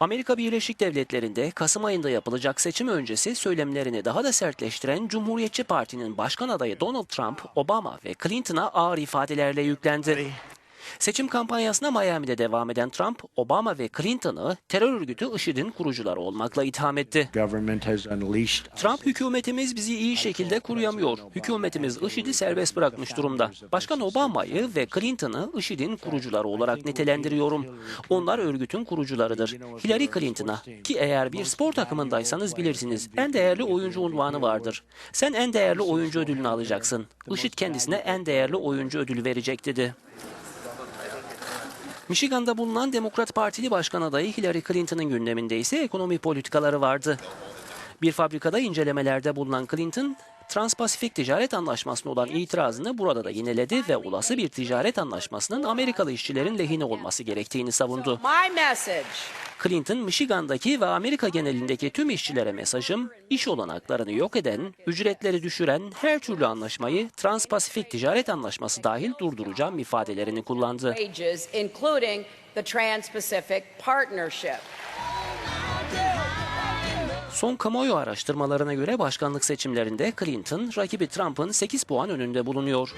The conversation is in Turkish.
Amerika Birleşik Devletleri'nde Kasım ayında yapılacak seçim öncesi söylemlerini daha da sertleştiren Cumhuriyetçi Parti'nin başkan adayı Donald Trump, Obama ve Clinton'a ağır ifadelerle yüklendi. Seçim kampanyasına Miami'de devam eden Trump, Obama ve Clinton'ı terör örgütü IŞİD'in kurucuları olmakla itham etti. Trump hükümetimiz bizi iyi şekilde koruyamıyor. Hükümetimiz IŞİD'i serbest bırakmış durumda. Başkan Obama'yı ve Clinton'ı IŞİD'in kurucuları olarak nitelendiriyorum. Onlar örgütün kurucularıdır. Hillary Clinton'a ki eğer bir spor takımındaysanız bilirsiniz en değerli oyuncu unvanı vardır. Sen en değerli oyuncu ödülünü alacaksın. IŞİD kendisine en değerli oyuncu ödülü verecek dedi. Michigan'da bulunan Demokrat Partili Başkan adayı Hillary Clinton'ın gündeminde ise ekonomi politikaları vardı. Bir fabrikada incelemelerde bulunan Clinton, Transpasifik Ticaret Anlaşması'na olan itirazını burada da yineledi ve olası bir ticaret anlaşmasının Amerikalı işçilerin lehine olması gerektiğini savundu. Clinton, Michigan'daki ve Amerika genelindeki tüm işçilere mesajım, iş olanaklarını yok eden, ücretleri düşüren her türlü anlaşmayı Transpasifik Ticaret Anlaşması dahil durduracağım ifadelerini kullandı. including the Trans-Pacific Partnership. Son kamuoyu araştırmalarına göre başkanlık seçimlerinde Clinton rakibi Trump'ın 8 puan önünde bulunuyor.